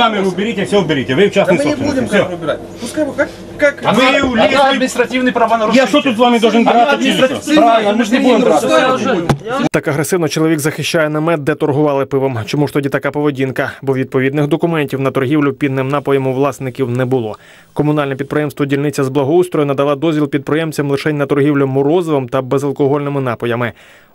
камеру уберите, все уберите. Вы в Да частной мы не собственности. будем Все. камеру убирать. Пускай вы как... как... А вы Одно улезли. административный правонарушитель. Я что тут с вами должен драться? или что? Правильно, мы же не будем драться. Так агресивно чоловік захищає намет, де торгували пивом. Чому ж тоді така поведінка? Бо відповідних документів на торгівлю пінним напоєм у власників не було. Комунальне підприємство Дільниця з благоустрою надала дозвіл підприємцям лише на торгівлю морозивом та безалкогольними напоями.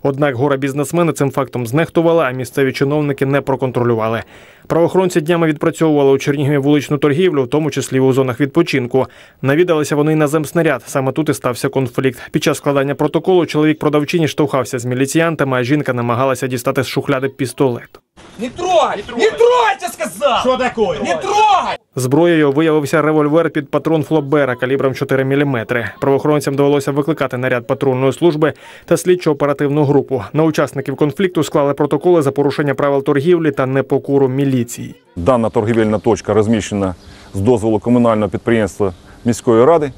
Однак гора бізнесмени цим фактом знехтували, а місцеві чиновники не проконтролювали. Правоохоронці днями відпрацьовували у Чернігові вуличну торгівлю, в тому числі у зонах відпочинку. Навідалися вони на земснаряд. Саме тут і стався конфлікт. Під час складання протоколу чоловік продавчині штовхався з міліціянтами, а жінка намагалася дістати з шухляди пістолет. Не трогай! Не трогай, я сказал! Что такое? Не трогай! Зброєю виявився револьвер під патрон Флобера калібром 4 мм. Правоохоронцям довелося викликати наряд патрульної служби та слідчо-оперативну групу. На учасників конфлікту склали протоколи за порушення правил торгівлі та непокору міліції. Дана торгівельна точка розміщена з дозволу комунального підприємства міської ради.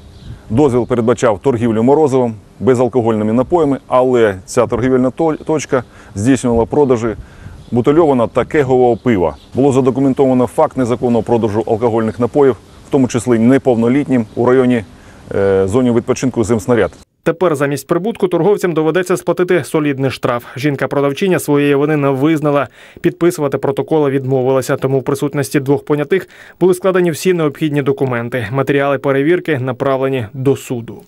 Дозвіл передбачав торгівлю морозивом, безалкогольними напоями, але ця торгівельна то- точка здійснювала продажі бутильованого та кегового пива. Було задокументовано факт незаконного продажу алкогольних напоїв, в тому числі неповнолітнім у районі е, зоні відпочинку «Земснаряд». Тепер замість прибутку торговцям доведеться сплатити солідний штраф. Жінка-продавчиня своєї вини не визнала. Підписувати протоколи відмовилася, тому в присутності двох понятих були складені всі необхідні документи. Матеріали перевірки направлені до суду.